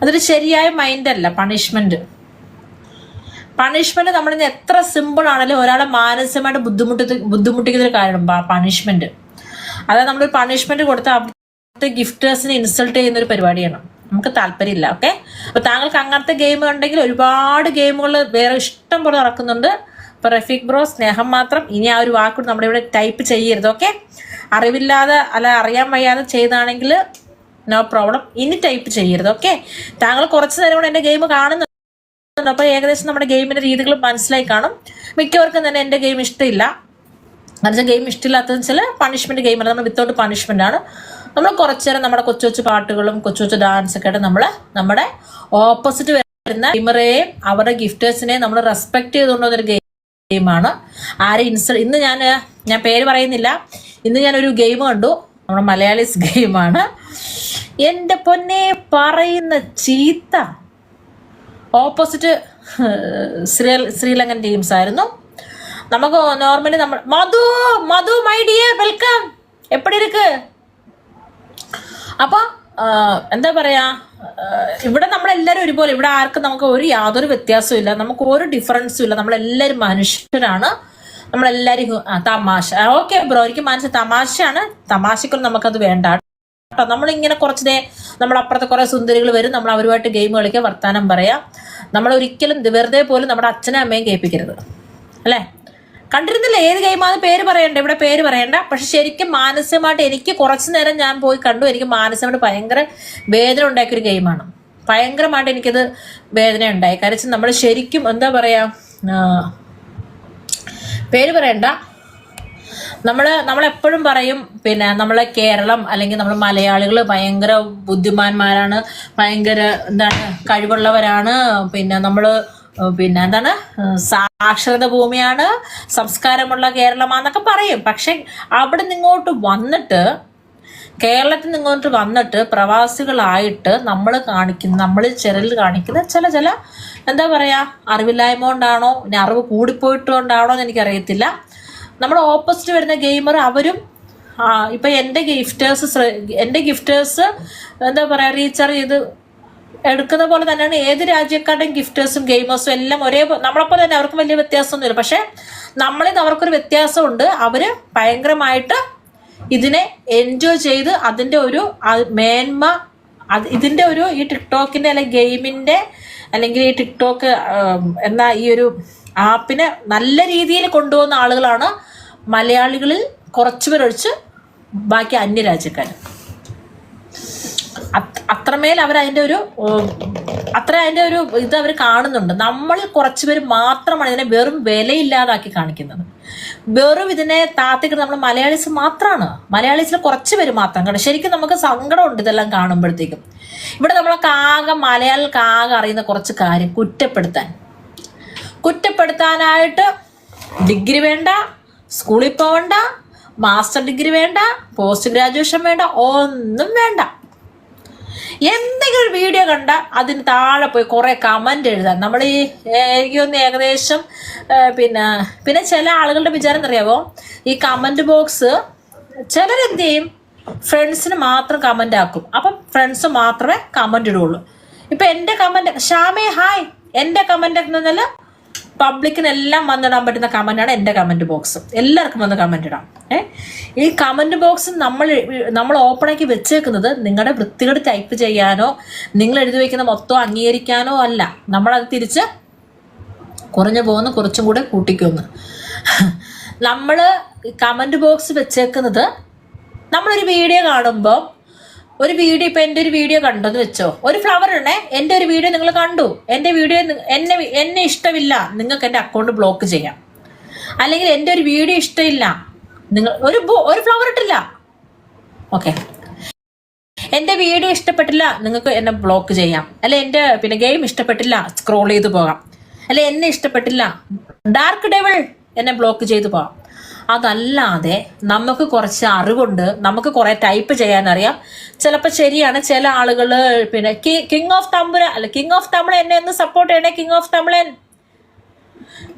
അതൊരു ശരിയായ മൈൻഡ് അല്ല പണിഷ്മെന്റ് പണിഷ്മെന്റ് നമ്മളിന്ന് എത്ര സിമ്പിൾ ആണെങ്കിലും ഒരാളെ മാനസികമായിട്ട് ബുദ്ധിമുട്ടി ബുദ്ധിമുട്ടിക്കുന്ന ഒരു കാര്യം പണിഷ്മെന്റ് അതായത് നമ്മൾ പണിഷ്മെന്റ് കൊടുത്ത അവിടുത്തെ ഗിഫ്റ്റേഴ്സിനെ ഇൻസൾട്ട് ചെയ്യുന്ന ഒരു പരിപാടിയാണ്. നമുക്ക് താല്പര്യമില്ല ഓക്കെ അപ്പൊ താങ്കൾക്ക് അങ്ങനത്തെ ഗെയിം ഉണ്ടെങ്കിൽ ഒരുപാട് ഗെയിമുകൾ വേറെ ഇഷ്ടം പോലെ നടക്കുന്നുണ്ട്. ഇപ്പൊ റഫീഖ് ബ്രോ സ്നേഹം മാത്രം. ഇനി ആ ഒരു വാക്കുകൂടി നമ്മുടെ ഇവിടെ ടൈപ്പ് ചെയ്യരുത് ഓക്കെ അറിവില്ലാതെ അല്ല അറിയാൻ വയ്യാതെ ചെയ്താണെങ്കിൽ നോ പ്രോബ്ലം ഇനി ടൈപ്പ് ചെയ്യരുത് ഓക്കെ താങ്കൾ കുറച്ച് നേരം കൂടെ എന്റെ ഗെയിം കാണുന്നുണ്ട്. അപ്പോൾ ഏകദേശം നമ്മുടെ ഗെയിമിന്റെ രീതികൾ മനസ്സിലായി കാണും. മിക്കവർക്കും തന്നെ എന്റെ ഗെയിം ഇഷ്ടമില്ല. എന്നുവെച്ചാൽ ഗെയിം ഇഷ്ടമില്ലാത്തതെന്ന് വെച്ചാൽ പണിഷ്മെന്റ് ഗെയിമാണ് നമ്മൾ വിത്തൗട്ട് പണിഷ്മെന്റ് ആണ്. നമ്മൾ കുറച്ചു നേരം നമ്മുടെ കൊച്ചു കൊച്ചു പാട്ടുകളും കൊച്ചു കൊച്ചു ഡാൻസ് ഒക്കെ ആയിട്ട് നമ്മൾ നമ്മുടെ ഓപ്പോസിറ്റ് വരുന്ന ഗെയിമറേയും അവരുടെ ഗിഫ്റ്റേഴ്സിനെയും നമ്മൾ റെസ്പെക്ട് ചെയ്തുകൊണ്ട് ഒരു ഗെയിമാണ് ആരെ ഇൻസ്റ്റ ഇന്ന് ഞാൻ ഞാൻ പേര് പറയുന്നില്ല. ഇന്ന് ഞാനൊരു ഗെയിം കണ്ടു. നമ്മുടെ മലയാളീസ് ഗെയിമാണ്. എന്റെ പൊന്നെ പറയുന്ന ചീത്ത ഓപ്പോസിറ്റ് ശ്രീ ശ്രീലങ്കൻ ടീംസ് ആയിരുന്നു. നമുക്ക് നോർമലി നമ്മൾ Madhu Madhu my dear welcome എപ്പടി ഇരിക്ക്? അപ്പോൾ എന്താ പറയാ ഇവിടെ നമ്മളെല്ലാവരും ഒരുപോലെ ഇവിടെ ആർക്കും നമുക്ക് ഒരു യാതൊരു വ്യത്യാസവും ഇല്ല. നമുക്ക് ഒരു ഡിഫറൻസും ഇല്ല. നമ്മളെല്ലാവരും മനുഷ്യരാണ്. നമ്മളെല്ലാവരും ഹു- ആ, തമാശ. ഓക്കെ ബ്രോ എനിക്ക് മനസ്സിൽ തമാശയാണ്. തമാശക്കൊന്നും നമുക്കത് വേണ്ട. കേട്ടോ നമ്മളിങ്ങനെ കുറച്ച് നമ്മൾ അപ്പുറത്തെ കുറെ സുന്ദരികൾ വരും. നമ്മൾ അവരുമായിട്ട് ഗെയിം കളിക്കുക വർത്താനം പറയാം. നമ്മൾ ഒരിക്കലും വെറുതെ പോലും നമ്മുടെ അച്ഛനും അമ്മയും കേൾപ്പിക്കരുത്. അല്ലേ? കണ്ടിരുന്നില്ല? ഏത് ഗെയിമാണ് പേര് പറയണ്ട. ഇവിടെ പേര് പറയണ്ട. പക്ഷെ ശരിക്കും മാനസികമായിട്ട് എനിക്ക് കുറച്ചു നേരം ഞാൻ പോയി കണ്ടു. എനിക്ക് മാനസികമായിട്ട് ഭയങ്കര വേദന ഉണ്ടാക്കിയ ഒരു ഗെയിമാണ് ഭയങ്കരമായിട്ട് എനിക്കത് വേദന ഉണ്ടായി കാരണം നമ്മൾ ശരിക്കും എന്താ പറയാ ആ, പേര് പറയണ്ട. നമ്മൾ നമ്മളെപ്പോഴും പറയും പിന്നെ നമ്മളെ കേരളം അല്ലെങ്കിൽ നമ്മൾ മലയാളികൾ ഭയങ്കര ബുദ്ധിമാന്മാരാണ് ഭയങ്കര എന്താണ് കഴിവുള്ളവരാണ് പിന്നെ നമ്മൾ പിന്നെ എന്താണ് സാക്ഷരത ഭൂമിയാണ് സംസ്കാരമുള്ള കേരളമാന്നൊക്കെ പറയും. പക്ഷെ അവിടെ നിങ്ങോട്ട് വന്നിട്ട് കേരളത്തിൽ നിങ്ങോട്ട് വന്നിട്ട് പ്രവാസികളായിട്ട് നമ്മൾ കാണിക്കുന്ന നമ്മൾ ചിരൽ കാണിക്കുന്ന ചില ചില എന്താ പറയാ? അറിവില്ലായ്മ കൊണ്ടാണോ? ഇനി അറിവ് കൂടിപ്പോയിട്ടുകൊണ്ടാണോ എന്ന് എനിക്കറിയത്തില്ല. നമ്മുടെ ഓപ്പോസിറ്റ് വരുന്ന ഗെയിമർ അവരും ഇപ്പൊ എന്റെ ഗിഫ്റ്റേഴ്സ് എന്റെ ഗിഫ്റ്റേഴ്സ് എന്താ പറയാ റീചാർജ് ചെയ്ത് എടുക്കുന്ന പോലെ തന്നെയാണ് ഏത് രാജ്യക്കാരുടെയും ഗിഫ്റ്റേഴ്സും ഗെയിമേഴ്സും എല്ലാം ഒരേ നമ്മളെപ്പോലെ തന്നെ അവർക്ക് വലിയ വ്യത്യാസമൊന്നുമില്ല. പക്ഷെ നമ്മളിൽ നിന്ന് അവർക്കൊരു വ്യത്യാസമുണ്ട്. അവർ ഭയങ്കരമായിട്ട് ഇതിനെ എൻജോയ് ചെയ്ത് അതിന്റെ ഒരു മേന്മ അത് ഇതിന്റെ ഒരു ഈ ടിക്ടോക്കിന്റെ അല്ലെങ്കിൽ ഗെയിമിന്റെ അല്ലെങ്കിൽ ഈ ടിക്ടോക്ക് എന്ന ഈ ഒരു ആപ്പിനെ നല്ല രീതിയിൽ കൊണ്ടുപോകുന്ന ആളുകളാണ് മലയാളികളിൽ കുറച്ചുപേരൊഴിച്ച് ബാക്കി അന്യരാജ്യക്കാർ അത്രമേൽ അവർ അതിന്റെ ഒരു അത്ര അതിന്റെ ഒരു ഇത് അവർ കാണുന്നുണ്ട്. നമ്മൾ കുറച്ചുപേര് മാത്രമാണ് ഇതിനെ വെറും വിലയില്ലാതാക്കി കാണിക്കുന്നത്. വെറും ഇതിനെ താത്തിക്കുന്നത് നമ്മൾ മലയാളീസ് മാത്രമാണ് മലയാളീസിൽ കുറച്ച് പേര് മാത്രം കാണും ശരിക്കും നമുക്ക് സങ്കടമുണ്ട് ഇതെല്ലാം കാണുമ്പോഴത്തേക്കും. ഇവിടെ നമ്മളൊക്കെ ആകെ മലയാളികൾക്ക് ആകെ അറിയുന്ന കുറച്ച് കാര്യം കുറ്റപ്പെടുത്താൻ. കുറ്റപ്പെടുത്താനായിട്ട് ഡിഗ്രി വേണ്ട സ്കൂളിൽ പോവണ്ട മാസ്റ്റർ ഡിഗ്രി വേണ്ട പോസ്റ്റ് ഗ്രാജുവേഷൻ വേണ്ട ഒന്നും വേണ്ട. എന്തെങ്കിലും ഒരു വീഡിയോ കണ്ട അതിന് താഴെ പോയി കുറേ കമന്റ് എഴുതാൻ നമ്മൾ ഈ എനിക്കൊന്ന് ഏകദേശം പിന്നെ പിന്നെ ചില ആളുകളുടെ വിചാരം എന്നറിയാവോ? ഈ കമന്റ് ബോക്സ് ചിലരെന്ത് ചെയ്യും ഫ്രണ്ട്സിന് മാത്രം കമന്റ് ആക്കും. അപ്പം ഫ്രണ്ട്സ് മാത്രമേ കമന്റ് ഇടുള്ളൂ. ഇപ്പൊ എന്റെ കമന്റ് ഷാമേ ഹായ് എന്റെ കമന്റ് എന്ന് പബ്ലിക്കിനെല്ലാം വന്നിടാൻ പറ്റുന്ന കമന്റാണ് എന്റെ കമന്റ് ബോക്സ് എല്ലാവർക്കും വന്ന് കമന്റ് ഇടാം. ഈ കമന്റ് ബോക്സ് നമ്മൾ നമ്മൾ ഓപ്പണാക്കി വെച്ചേക്കുന്നത് നിങ്ങളുടെ വൃത്തികേട് ടൈപ്പ് ചെയ്യാനോ നിങ്ങൾ എഴുതി വയ്ക്കുന്ന മൊത്തം അംഗീകരിക്കാനോ അല്ല. നമ്മളത് തിരിച്ച് കുറഞ്ഞു പോകുന്ന കുറച്ചും കൂടെ കൂട്ടിക്കൊന്ന്. നമ്മൾ കമന്റ് ബോക്സ് വെച്ചേക്കുന്നത് നമ്മളൊരു വീഡിയോ കാണുമ്പോൾ ഒരു വീഡിയോ ഇപ്പം എന്റെ ഒരു വീഡിയോ കണ്ടെന്ന് വെച്ചോ. ഒരു ഫ്ലവർ ഉണ്ടേ എന്റെ ഒരു വീഡിയോ നിങ്ങൾ കണ്ടു. എന്റെ വീഡിയോ എന്നെ എന്നെ ഇഷ്ടമില്ല. നിങ്ങൾക്ക് എന്റെ അക്കൗണ്ട് ബ്ലോക്ക് ചെയ്യാം. അല്ലെങ്കിൽ എന്റെ ഒരു വീഡിയോ ഇഷ്ടമില്ല. നിങ്ങൾ ഒരു ഒരു ഫ്ലവർ ഇട്ടില്ല. ഓക്കെ എന്റെ വീഡിയോ ഇഷ്ടപ്പെട്ടില്ല നിങ്ങൾക്ക് എന്നെ ബ്ലോക്ക് ചെയ്യാം. അല്ലെ എന്റെ പിന്നെ ഗെയിം ഇഷ്ടപ്പെട്ടില്ല സ്ക്രോൾ ചെയ്ത് പോകാം. അല്ലെ എന്നെ ഇഷ്ടപ്പെട്ടില്ല ഡാർക്ക് ഡെവിൾ എന്നെ ബ്ലോക്ക് ചെയ്ത് പോകാം. അതല്ലാതെ നമുക്ക് കുറച്ച് അറിവുണ്ട് നമുക്ക് കുറെ ടൈപ്പ് ചെയ്യാൻ അറിയാം ചിലപ്പോൾ ശരിയാണ് ചില ആളുകൾ പിന്നെ കിങ് ഓഫ് തമ്പുര അല്ല കിങ് ഓഫ് തമിഴ് എന്നെ ഒന്ന് സപ്പോർട്ട് ചെയ്യണേ കിങ് ഓഫ് തമിഴൻ.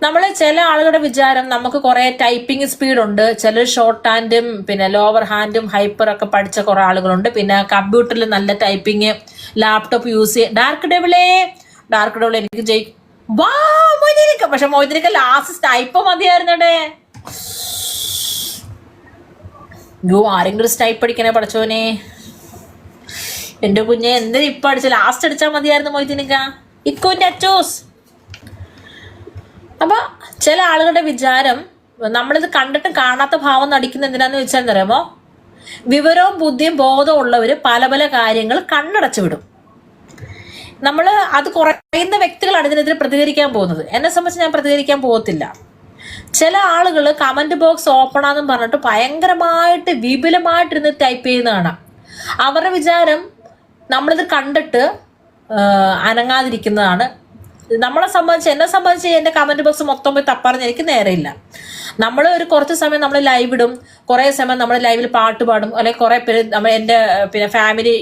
നമ്മൾ ചില ആളുകളുടെ വിചാരം നമുക്ക് കുറെ ടൈപ്പിംഗ് സ്പീഡ് ഉണ്ട്. ചിലർ ഷോർട്ട് ഹാൻഡും പിന്നെ ലോവർ ഹാൻഡും ഹൈപ്പർ ഒക്കെ പഠിച്ച കുറെ ആളുകളുണ്ട്. പിന്നെ കമ്പ്യൂട്ടറിൽ നല്ല ടൈപ്പിംഗ് ലാപ്ടോപ്പ് യൂസ് ചെയ്യുക ഡാർക്ക് ഡെബിളേ ഡാർക്ക് ഡെബിൾ എനിക്ക് ജയിക്കും വാ പക്ഷെ മൊയ്തീനിക്ക ലാസ്റ്റ് ടൈപ്പ് മതിയായിരുന്നടേ. യോ ആരെങ്കിലും ടൈപ്പ് അടിക്കണേ പഠിച്ചോനെ എന്റെ കുഞ്ഞെ എന്തിനാ ഇപ്പൊ അടിച്ച? ലാസ്റ്റ് അടിച്ചാൽ മതിയായിരുന്നു മൊയ്തീനിക്ക ഇക്കുവിന്റെ അച്ചോസ് അപ്പൊ ചില ആളുകളുടെ വിചാരം നമ്മളിത് കണ്ടിട്ട് കാണാത്ത ഭാവം നടിക്കുന്ന എന്തിനാന്ന് വെച്ചാൽ അറിയാമോ? വിവരവും ബുദ്ധിയും ബോധവും ഉള്ളവർ പല പല കാര്യങ്ങൾ കണ്ണടച്ചു വിടും. നമ്മൾ അത് കുറയുന്ന വ്യക്തികളാണ് ഇതിനെതിരെ പ്രതികരിക്കാൻ പോകുന്നത്. എന്നെ സംബന്ധിച്ച് ഞാൻ പ്രതികരിക്കാൻ പോകത്തില്ല. ചില ആളുകൾ കമന്റ് ബോക്സ് ഓപ്പൺ ആണെന്ന് പറഞ്ഞിട്ട് ഭയങ്കരമായിട്ട് വിപുലമായിട്ടിരുന്ന് ടൈപ്പ് ചെയ്യുന്നതാണ് അവരുടെ വിചാരം നമ്മളിത് കണ്ടിട്ട് അനങ്ങാതിരിക്കുന്നതാണ്. നമ്മളെ സംബന്ധിച്ച് എന്നെ സംബന്ധിച്ച് എന്റെ കമന്റ് ബോക്സ് മൊത്തം പോയി തപ്പാറുന്ന എനിക്ക് നേരെയില്ല. നമ്മൾ ഒരു കുറച്ച് സമയം നമ്മൾ ലൈവ് ഇടും. കുറേ സമയം നമ്മൾ ലൈവിൽ പാട്ട് പാടും. അല്ലെങ്കിൽ കുറേ പേര് നമ്മൾ എന്റെ പിന്നെ ഫാമിലി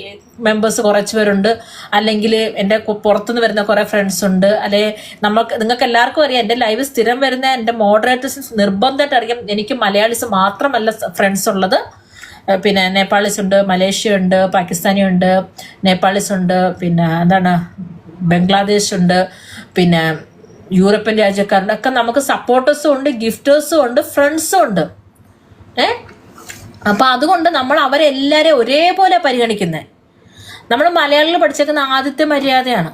മെമ്പേഴ്സ് കുറച്ച് പേരുണ്ട്. അല്ലെങ്കിൽ എന്റെ പുറത്തുനിന്ന് വരുന്ന കുറേ ഫ്രണ്ട്സ് ഉണ്ട്. അല്ലെങ്കിൽ നമുക്ക് നിങ്ങൾക്ക് എല്ലാവർക്കും അറിയാം എന്റെ ലൈവ് സ്ഥിരം വരുന്ന എന്റെ മോഡറേറ്റേഴ്സ് നിർബന്ധമായിട്ട് അറിയാം എനിക്ക് മലയാളീസ് മാത്രമല്ല ഫ്രണ്ട്സ് ഉള്ളത്. പിന്നെ നേപ്പാളീസ് ഉണ്ട് മലേഷ്യ ഉണ്ട് പാകിസ്ഥാനി ഉണ്ട് നേപ്പാളീസ് ഉണ്ട് പിന്നെ എന്താണ് ബംഗ്ലാദേശ് ഉണ്ട്. പിന്നെ യൂറോപ്യൻ രാജ്യക്കാരുടെ ഒക്കെ നമുക്ക് സപ്പോർട്ടേഴ്സും ഉണ്ട് ഗിഫ്റ്റേഴ്സും ഉണ്ട് ഫ്രണ്ട്സും ഉണ്ട്. ഏ? അപ്പം അതുകൊണ്ട് നമ്മൾ അവരെല്ലാവരെയും ഒരേപോലെ പരിഗണിക്കുന്നത് നമ്മൾ മലയാളികൾ പഠിച്ചേക്കുന്ന ആദ്യത്തെ മര്യാദയാണ്.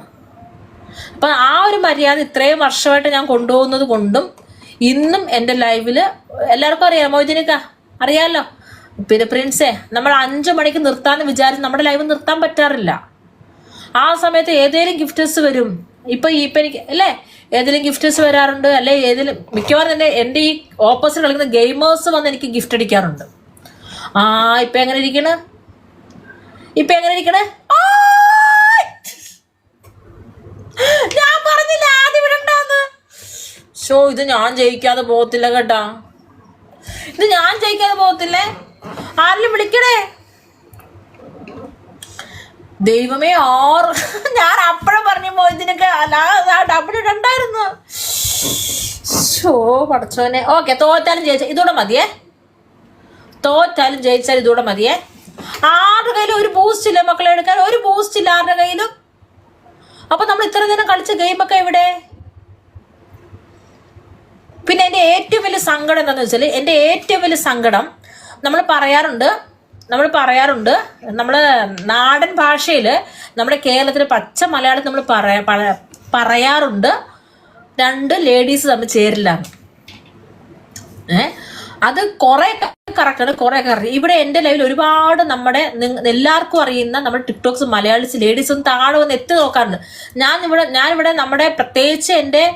അപ്പം ആ ഒരു മര്യാദ ഇത്രയും വർഷമായിട്ട് ഞാൻ കൊണ്ടുപോകുന്നത് കൊണ്ടും ഇന്നും എന്റെ ലൈവിൽ എല്ലാവർക്കും അറിയാം. മോചനിക്ക അറിയാമല്ലോ പിന്നെ പ്രിൻസേ നമ്മൾ അഞ്ചു മണിക്ക് നിർത്താന്ന് വിചാരിച്ച് നമ്മുടെ ലൈവ് നിർത്താൻ പറ്റാറില്ല. ആ സമയത്ത് ഏതെങ്കിലും ഗിഫ്റ്റേഴ്സ് വരും. ഇപ്പൊ ഈ എനിക്ക് അല്ലേ? ഏതെങ്കിലും ഗിഫ്റ്റേഴ്സ് വരാറുണ്ട്? അല്ലെ? ഏതെങ്കിലും മിക്കവാറും തന്നെ എന്റെ ഈ ഓപ്പോസിറ്റ് കളിക്കുന്ന ഗെയിമേഴ്സ് വന്ന് എനിക്ക് ഗിഫ്റ്റ് അടിക്കാറുണ്ട്. ആ ഇപ്പൊ എങ്ങനെ ഇരിക്കണേ? ഇപ്പൊ എങ്ങനെ ഇരിക്കണേ! ഞാൻ പറഞ്ഞില്ല ആദ്യം വിടണ്ടാന്ന് ഷോ ഇത് ഞാൻ ജയിക്കാതെ പോകത്തില്ല കേട്ടാ. ഇത് ഞാൻ ജയിക്കാതെ പോകത്തില്ലേ? ആരെങ്കിലും വിളിക്കണേ? ദൈവമേ ഓർ ഞാൻ അപ്പഴും പറഞ്ഞു പോയതിനൊക്കെ ഡബിൾ ഇടണ്ടായിരുന്നു. ഷോ പടച്ചോനെ. ഓക്കെ തോറ്റാലും ജയിച്ച ഇതൂടെ മതിയേ. തോറ്റാലും ജയിച്ചാലും ഇതൂടെ മതിയേ. ആരുടെ കയ്യിലും ഒരു ബൂസ്റ്റ് ഇല്ല മക്കളെ എടുക്കാൻ ഒരു ബൂസ്റ്റ് ഇല്ല ആരുടെ കയ്യിലും. അപ്പൊ നമ്മൾ ഇത്ര നേരം കളിച്ച ഗെയിമൊക്കെ എവിടെ? പിന്നെ എന്റെ ഏറ്റവും വലിയ സങ്കടം എന്താണെന്ന് വെച്ചാൽ എന്റെ ഏറ്റവും വലിയ സങ്കടം നമ്മൾ പറയാറുണ്ട് നമ്മൾ പറയാറുണ്ട് നമ്മൾ നാടൻ ഭാഷയിൽ നമ്മുടെ കേരളത്തിൽ പച്ച മലയാളം നമ്മൾ പറയാ പറയാറുണ്ട്. രണ്ട് ലേഡീസ് തമ്മിൽ ചേരില്ലാന്ന്. ഏ? അത് കുറെ കറക്റ്റാണ് കുറെ കറക്റ്റ് ഇവിടെ എന്റെ ലൈവിൽ ഒരുപാട് നമ്മുടെ എല്ലാവർക്കും അറിയുന്ന നമ്മുടെ ടിക്ടോക്സ് മലയാളീസ് ലേഡീസ് ഒന്ന് താഴെ വന്ന് എത്തി നോക്കാറുണ്ട്. ഞാൻ ഇവിടെ ഞാൻ ഇവിടെ നമ്മുടെ പ്രത്യേകിച്ച് എന്റെ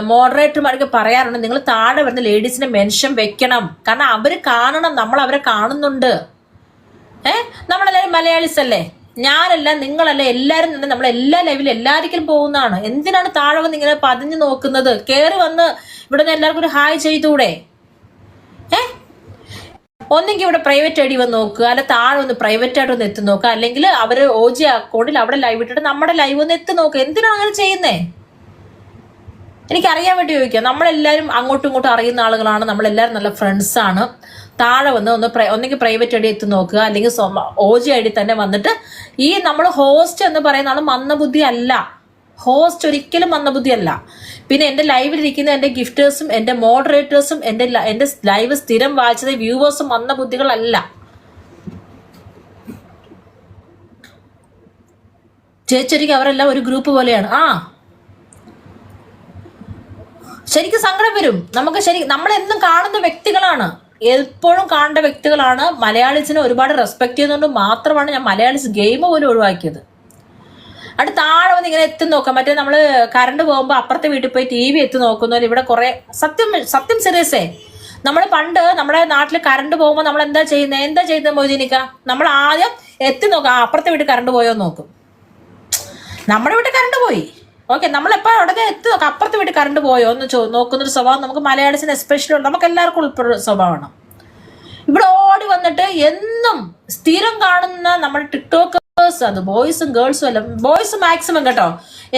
മോഡറേറ്റർമാർക്ക് പറയാറുണ്ട് നിങ്ങൾ താഴെ വരുന്ന ലേഡീസിനെ മെൻഷൻ വെക്കണം. കാരണം അവർ കാണണം നമ്മൾ അവരെ കാണുന്നുണ്ട്. ഏ? നമ്മളെല്ലാവരും മലയാളീസ് അല്ലേ? ഞാനല്ല നിങ്ങളല്ല എല്ലാവരും തന്നെ നമ്മൾ എല്ലാ ലൈവിലും എല്ലാവർക്കും പോകുന്നതാണ്. എന്തിനാണ് താഴെ വന്ന് ഇങ്ങനെ പതിഞ്ഞു നോക്കുന്നത്? കയറി വന്ന് ഇവിടെ നിന്ന് എല്ലാവർക്കും ഒരു ഹായ് ചെയ്തൂടെ ഏ? ഒന്നെങ്കിൽ ഇവിടെ പ്രൈവറ്റ് ഐ വന്ന് നോക്കുക അല്ലെ താഴെ ഒന്ന് പ്രൈവറ്റ് ആയിട്ട് ഒന്ന് എത്തി നോക്കുക അല്ലെങ്കിൽ അവർ ഒ ജി അക്കൗണ്ടിൽ അവിടെ ലൈവ് ഇട്ടിട്ട് നമ്മുടെ ലൈവ് ഒന്ന് എത്തി നോക്കുക. എന്തിനാണ് അങ്ങനെ ചെയ്യുന്നേ? എനിക്കറിയാൻ വേണ്ടി ചോദിക്കാം. നമ്മളെല്ലാവരും അങ്ങോട്ടും ഇങ്ങോട്ടും അറിയുന്ന ആളുകളാണ്. നമ്മളെല്ലാവരും നല്ല ഫ്രണ്ട്സാണ് താഴെ വന്ന് ഒന്ന് ഒന്നെങ്കിൽ പ്രൈവറ്റ് ഐ എത്തി നോക്കുക. അല്ലെങ്കിൽ ഒ ജി ഐ ഡി തന്നെ വന്നിട്ട് ഈ നമ്മൾ ഹോസ്റ്റ് എന്ന് പറയുന്ന ആൾ മന്ദബുദ്ധി അല്ല. ഹോസ്റ്റ് ഒരിക്കലും മന്ദബുദ്ധി അല്ല. പിന്നെ എന്റെ ലൈവിലിരിക്കുന്ന എന്റെ ഗിഫ്റ്റേഴ്സും എന്റെ മോഡറേറ്റേഴ്സും എന്റെ എന്റെ ലൈവ് സ്ഥിരം വായിച്ചത് വ്യൂവേഴ്സും മന്ദബുദ്ധികളല്ല ചേച്ചൊരിക്കും അവരെല്ലാം ഒരു ഗ്രൂപ്പ് പോലെയാണ്. ആ. ശരിക്കും സങ്കടം വരും. നമുക്ക് ശരി നമ്മളെന്നും കാണുന്ന വ്യക്തികളാണ്. എപ്പോഴും കാണേണ്ട വ്യക്തികളാണ്. മലയാളീസിനെ ഒരുപാട് റെസ്പെക്ട് ചെയ്യുന്നതുകൊണ്ട് മാത്രമാണ് ഞാൻ മലയാളീസ് ഗെയിം പോലും ഒഴിവാക്കിയത്. അവിടെ താഴെ വന്ന് ഇങ്ങനെ എത്തി നോക്കാം. മറ്റേ നമ്മൾ കറണ്ട് പോകുമ്പോൾ അപ്പുറത്തെ വീട്ടിൽ പോയി ടി വി എത്തി നോക്കുന്നവർ ഇവിടെ കുറെ സത്യം സത്യം സീരിയസേ നമ്മൾ പണ്ട് നമ്മുടെ നാട്ടിൽ കറണ്ട് പോകുമ്പോൾ നമ്മൾ എന്താ ചെയ്യുന്നത് എന്താ ചെയ്യുന്നത് മൊയ്തീനിക്ക നമ്മൾ ആദ്യം എത്തി നോക്കാം. അപ്പുറത്തെ വീട്ടിൽ കറണ്ട് പോയോ നോക്കും. നമ്മുടെ വീട്ടിൽ കറണ്ട് പോയി. ഓക്കെ നമ്മളെപ്പോ ഉടനെ എത്തുക അപ്പുറത്ത് വീട്ടിൽ കറണ്ട് പോയോ എന്ന് ചോ നോക്കുന്നൊരു സ്വഭാവം നമുക്ക് മലയാളീസിന് എസ്പെഷ്യലി നമുക്ക് എല്ലാവർക്കും ഉൾപ്പെടുന്ന സ്വഭാവമാണ്. ഇവിടെ ഓടി വന്നിട്ട് എന്നും സ്ഥിരം കാണുന്ന നമ്മുടെ ടിക്ടോക്കേഴ്സ് അത് ബോയ്സും ഗേൾസും എല്ലാം ബോയ്സ് മാക്സിമം കേട്ടോ.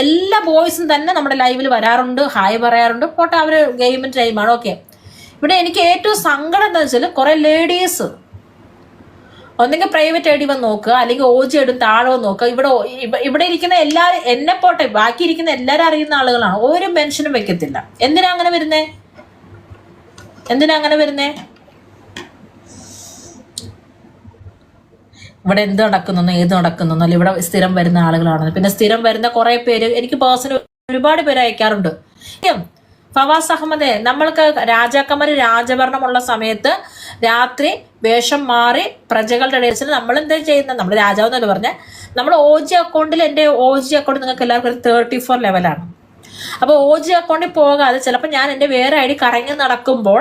എല്ലാ ബോയ്സും തന്നെ നമ്മുടെ ലൈവിൽ വരാറുണ്ട് ഹായ് പറയാറുണ്ട്. പോട്ടെ അവർ ഗെയിമിന്റെ ടൈമാണ് ഓക്കെ ഇവിടെ എനിക്ക് ഏറ്റവും സങ്കടം എന്താ വെച്ചാൽ കുറെ ലേഡീസ് ഒന്നെങ്കിൽ പ്രൈവറ്റ് ഐ ഡി വന്ന് നോക്കുക അല്ലെങ്കിൽ ഓ ജി താഴെ വന്ന് നോക്കുക ഇവിടെ ഇവിടെ ഇരിക്കുന്ന എല്ലാവരും എന്നെ പോട്ടെ ബാക്കി ഇരിക്കുന്ന എല്ലാവരും അറിയുന്ന ആളുകളാണ്. ഒരു മെൻഷനും വെക്കത്തില്ല. എന്തിനാ അങ്ങനെ വരുന്നേ? എന്തിനാ അങ്ങനെ വരുന്നേ? ഇവിടെ എന്ത് നടക്കുന്നു ഏത് നടക്കുന്നു അല്ല ഇവിടെ സ്ഥിരം വരുന്ന ആളുകളാണ്. പിന്നെ സ്ഥിരം വരുന്ന കുറെ പേര് എനിക്ക് പേഴ്സണൽ ഒരുപാട് പേര് അയക്കാറുണ്ട്. ഫവാസ് അഹമ്മദെ നമ്മൾക്ക് രാജാക്കന്മാർ രാജഭരണമുള്ള സമയത്ത് രാത്രി വേഷം മാറി പ്രജകളുടെ ഇടയിൽ നമ്മൾ എന്താ ചെയ്യുന്നത് നമ്മൾ രാജാവ് എന്നല്ല പറഞ്ഞ? നമ്മൾ ഒ ജി അക്കൗണ്ടിൽ എന്റെ ഒ ജി അക്കൗണ്ട് നിങ്ങൾക്ക് എല്ലാവർക്കും തേർട്ടി ഫോർ ലെവലാണ് അപ്പോൾ ഒ ജി അക്കൗണ്ടിൽ പോകാതെ ചിലപ്പോൾ ഞാൻ എന്റെ വേറെ ഐ ഡി കറങ്ങി നടക്കുമ്പോൾ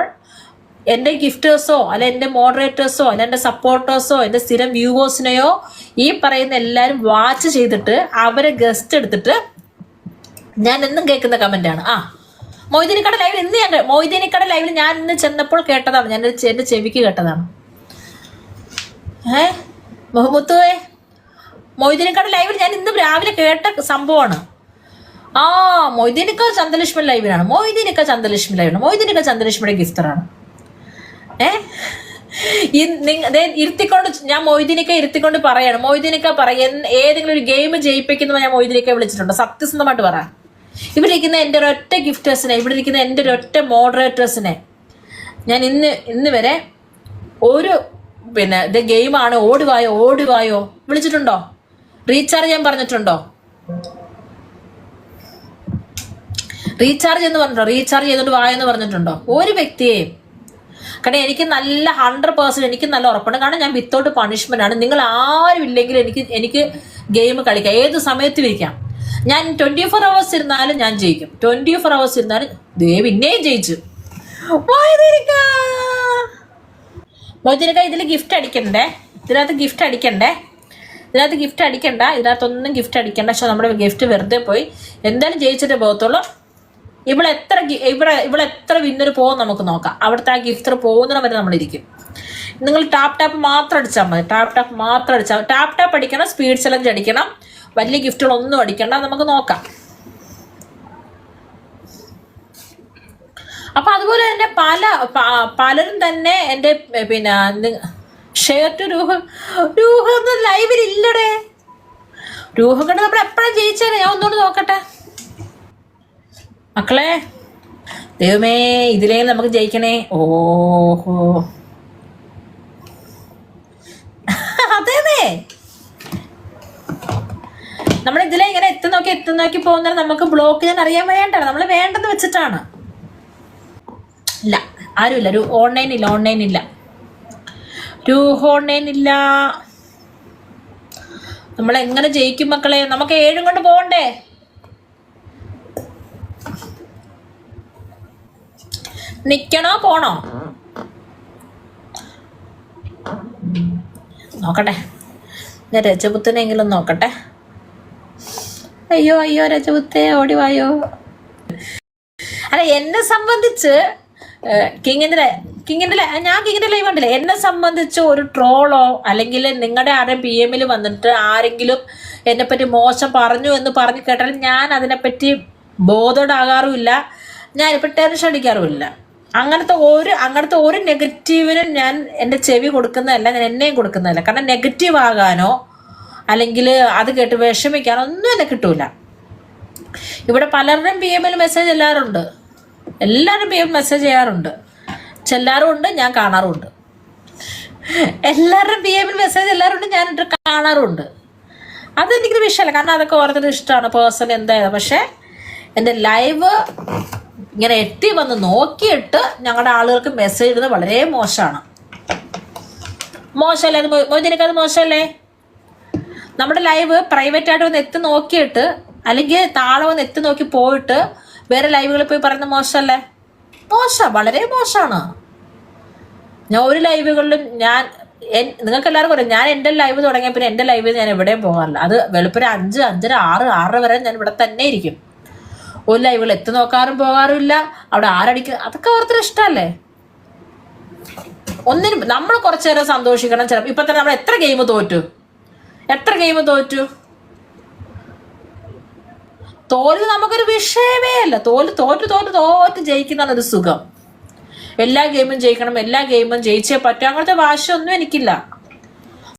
എന്റെ ഗിഫ്റ്റേഴ്സോ അല്ലെ എന്റെ മോഡറേറ്റേഴ്സോ അല്ലെ എന്റെ സപ്പോർട്ടേഴ്സോ എന്റെ സ്ഥിരം വ്യൂവേഴ്സിനെയോ ഈ പറയുന്ന എല്ലാവരും വാച്ച് ചെയ്തിട്ട് അവരെ ഗസ്റ്റ് എടുത്തിട്ട് ഞാൻ എന്നും കേൾക്കുന്ന കമന്റാണ് ആ മൊയ്തീനിക്കട ലൈവിൽ ഇന്ന് ഞാൻ മൊയ്തീനിക്കട ലൈവിൽ ഞാൻ ഇന്ന് ചെന്നപ്പോൾ കേട്ടതാണ്. ഞാൻ എന്റെ ചെവിക്ക് കേട്ടതാണ്. ഏ? മുഹമ്മത്തുവേ മൊയ്തീനക്കാട് ലൈവിൽ ഞാൻ ഇന്ന് രാവിലെ കേട്ട സംഭവമാണ്. ആ മൊയ്തീനിക്ക ചന്ദ്രലക്ഷ്മി ലൈവിലാണ് മൊയ്തീനിക്ക ചന്ദ്രലക്ഷ്മി ലൈവിലാണ് മൊയ്തീനിക്ക ചന്ദ്രലക്ഷ്മിയുടെ ഗിഫ്റ്ററാണ് ഏ? ഇരുത്തിക്കൊണ്ട് ഞാൻ മൊയ്തീനിക്ക ഇരുത്തിക്കൊണ്ട് പറയാണ്. മൊയ്തീനിക്ക പറയ ഏതെങ്കിലും ഒരു ഗെയിം ജയിപ്പിക്കുന്ന ഞാൻ മൊയ്തീനിക്ക വിളിച്ചിട്ടുണ്ട്. സത്യസന്ധമായിട്ട് പറ. ഇവിടെ ഇരിക്കുന്ന എന്റെ ഒരൊറ്റ ഗിഫ്റ്റേഴ്സിനെ ഇവിടെ ഇരിക്കുന്ന എന്റെ ഒരൊറ്റ മോഡറേറ്റേഴ്സിനെ ഞാൻ ഇന്ന് ഇന്ന് വരെ ഒരു പിന്നെ ഇത് ഗെയിമാണ് ഓടുവായോ ഓടുവായോ. വിളിച്ചിട്ടുണ്ടോ? റീചാർജ് ചെയ്യാൻ പറഞ്ഞിട്ടുണ്ടോ? റീചാർജ് എന്ന് പറഞ്ഞോ റീചാർജ് ചെയ്തോണ്ട് വായെന്ന് പറഞ്ഞിട്ടുണ്ടോ? ഒരു വ്യക്തിയെയും കാരണം എനിക്ക് നല്ല ഹൺഡ്രഡ് പേഴ്സന്റ് എനിക്ക് നല്ല ഉറപ്പുണ്ട്. കാരണം ഞാൻ വിത്തൗട്ട് പണിഷ്മെന്റ് ആണ്. നിങ്ങൾ ആരും ഇല്ലെങ്കിൽ എനിക്ക് എനിക്ക് ഗെയിം കളിക്കാം. ഏത് സമയത്തും ഇരിക്കാം. ഞാൻ ട്വന്റി ഫോർ അവേഴ്സ് ഇരുന്നാലും ഞാൻ ജയിക്കും. ട്വന്റി ഫോർ അവേഴ്സ് ഇരുന്നാലും ദേ പിന്നെയും ജയിച്ചു. മോചിനക്ക ഇതിൽ ഗിഫ്റ്റ് അടിക്കണ്ടേ? ഇതിനകത്ത് ഗിഫ്റ്റ് അടിക്കണ്ടേ? ഇതിനകത്ത് ഗിഫ്റ്റ് അടിക്കണ്ട. ഇതിനകത്തൊന്നും ഗിഫ്റ്റ് അടിക്കണ്ട. പക്ഷെ നമ്മുടെ ഗിഫ്റ്റ് വെറുതെ പോയി. എന്തായാലും ജയിച്ചിട്ട് പോകത്തുള്ളൂ. ഇവിടെ എത്ര ഇവിടെ ഇവിടെ എത്ര വിന്നർ പോകും നമുക്ക് നോക്കാം. അവിടുത്തെ ആ ഗിഫ്റ്റർ പോകുന്നിടം വരെ നമ്മളിരിക്കും നിങ്ങൾ ടാപ്പ് ടാപ്പ് മാത്രം അടിച്ചാൽ മതി. ടാപ്പ് ടാപ്പ് മാത്രം അടിച്ചാൽ ടാപ്പ് ടാപ്പ് അടിക്കണം സ്പീഡ് ചലഞ്ച് അടിക്കണം. വലിയ ഗിഫ്റ്റുകളൊന്നും അടിക്കണ്ട. നമുക്ക് നോക്കാം. അപ്പൊ അതുപോലെ തന്നെ പല പലരും തന്നെ എന്റെ പിന്നെ ഷെയർ ടു രൂഹ രൂഹ ലൈവിൽ ഇല്ലടേ. രൂഹ കണ്ട് നമ്മൾ എപ്പോഴും ജയിച്ചാലേ ഞാൻ ഒന്നുകൂടി നോക്കട്ടെ. മക്കളെ ദൈവമേ ഇതിലേ നമുക്ക് ജയിക്കണേ. ഓഹോ. അതേന്നേ. നമ്മൾ ഇതിലെ ഇങ്ങനെ എത്തി നോക്കി എത്തി നോക്കി നമുക്ക് ബ്ലോക്ക് ഞാൻ അറിയാൻ വേണ്ട നമ്മൾ വേണ്ടെന്ന് വെച്ചിട്ടാണ്. ഇല്ല. ആരുമില്ല. ഒരു ഓൺലൈൻ ഇല്ല ഓൺലൈൻ ഇല്ല. ഒരു ഓൺലൈൻ ഇല്ല. നമ്മൾ എങ്ങനെ ജയിക്കും മക്കളെ? നമുക്ക് ഏഴും കൊണ്ട് പോകണ്ടേ നിക്കണോ പോണോ? നോക്കട്ടെ. ഞാൻ രജപുത്തനെങ്കിലും നോക്കട്ടെ. അയ്യോ അയ്യോ രജപുത്തേ ഓടിവായോ അല്ല എന്നെ സംബന്ധിച്ച് കിങ്ങിന്റെ കിങ്ങിന്റെ ഞാൻ കിങ്ങിന്റെ ലൈവ് കണ്ടില്ല? എന്നെ സംബന്ധിച്ച് ഒരു ട്രോളോ അല്ലെങ്കിൽ നിങ്ങളുടെ ആരെ പി എമ്മിൽ വന്നിട്ട് ആരെങ്കിലും എന്നെപ്പറ്റി മോശം പറഞ്ഞു എന്ന് പറഞ്ഞു കേട്ടാൽ ഞാൻ അതിനെപ്പറ്റി ബോധോടാകാറുമില്ല. ഞാനിപ്പോൾ ടെൻഷൻ അടിക്കാറുമില്ല. അങ്ങനത്തെ ഒരു അങ്ങനത്തെ ഒരു നെഗറ്റീവിനും ഞാൻ എന്റെ ചെവി കൊടുക്കുന്നതല്ല ഞാൻ എന്നെയും കൊടുക്കുന്നതല്ല. കാരണം നെഗറ്റീവ് ആകാനോ അല്ലെങ്കിൽ അത് കേട്ട് വിഷമിക്കാനോ ഒന്നും എന്നെ കിട്ടൂല. ഇവിടെ പലരുടെയും പി എമ്മിൽ മെസ്സേജ് എല്ലാവരുണ്ട്. എല്ലാവരും പി എം മെസ്സേജ് ചെയ്യാറുണ്ട് ചെല്ലാറുമുണ്ട് ഞാൻ കാണാറുമുണ്ട് എല്ലാവരുടെയും പി എമ്മിൽ മെസ്സേജ് എല്ലാവരും ഉണ്ട് ഞാൻ കാണാറുണ്ട് അതെനിക്കൊരു വിഷയമല്ല കാരണം അതൊക്കെ ഓരോരുത്തരും ഇഷ്ടമാണ് പേഴ്സൺ എന്തായാലും. പക്ഷേ എന്റെ ലൈവ് ഇങ്ങനെ എത്തി വന്ന് നോക്കിയിട്ട് ഞങ്ങളുടെ ആളുകൾക്ക് മെസ്സേജ് ഇടുന്നത് വളരെ മോശമാണ്. മോശമല്ലേ അത്? മൊയ്തിനൊക്കെ മോശമല്ലേ? നമ്മുടെ ലൈവ് പ്രൈവറ്റ് ആയിട്ട് വന്ന് എത്തി നോക്കിയിട്ട് അല്ലെങ്കിൽ താഴെ വന്ന് എത്തി നോക്കി പോയിട്ട് വേറെ ലൈവുകളിൽ പോയി പറയുന്നത് മോശമല്ലേ? മോശം വളരെ മോശമാണ്. ഞാൻ ഒരു ലൈവുകളിലും ഞാൻ നിങ്ങൾക്ക് എല്ലാവർക്കും അറിയാം ഞാൻ എന്റെ ലൈവ് തുടങ്ങിയ പിന്നെ എന്റെ ലൈവിൽ ഞാൻ എവിടെയും പോകാറില്ല. അത് വെളുപ്പിന് അഞ്ച് അഞ്ചര ആറ് ആറര വരെ ഞാൻ ഇവിടെ തന്നെ ഇരിക്കും. ഒരു ലൈവുകൾ എത്തി നോക്കാറും പോകാറുമില്ല. അവിടെ ആരടിക്കും അതൊക്കെ ഓർത്തൊരു ഇഷ്ടമല്ലേ? ഒന്നിനും നമ്മൾ കുറച്ചു നേരം സന്തോഷിക്കണം ചിലപ്പോൾ ഇപ്പൊ തന്നെ നമ്മൾ എത്ര ഗെയിം തോറ്റു? എത്ര ഗെയിം തോറ്റു? തോൽവി നമുക്കൊരു വിഷയമേ അല്ല. തോൽ തോറ്റ് തോറ്റ് തോറ്റ് ജയിക്കുന്നതാണ് ഒരു സുഖം. എല്ലാ ഗെയിമും ജയിക്കണം. എല്ലാ ഗെയിമും ജയിച്ചേ പറ്റും. അങ്ങനത്തെ വാശിയൊന്നും എനിക്കില്ല.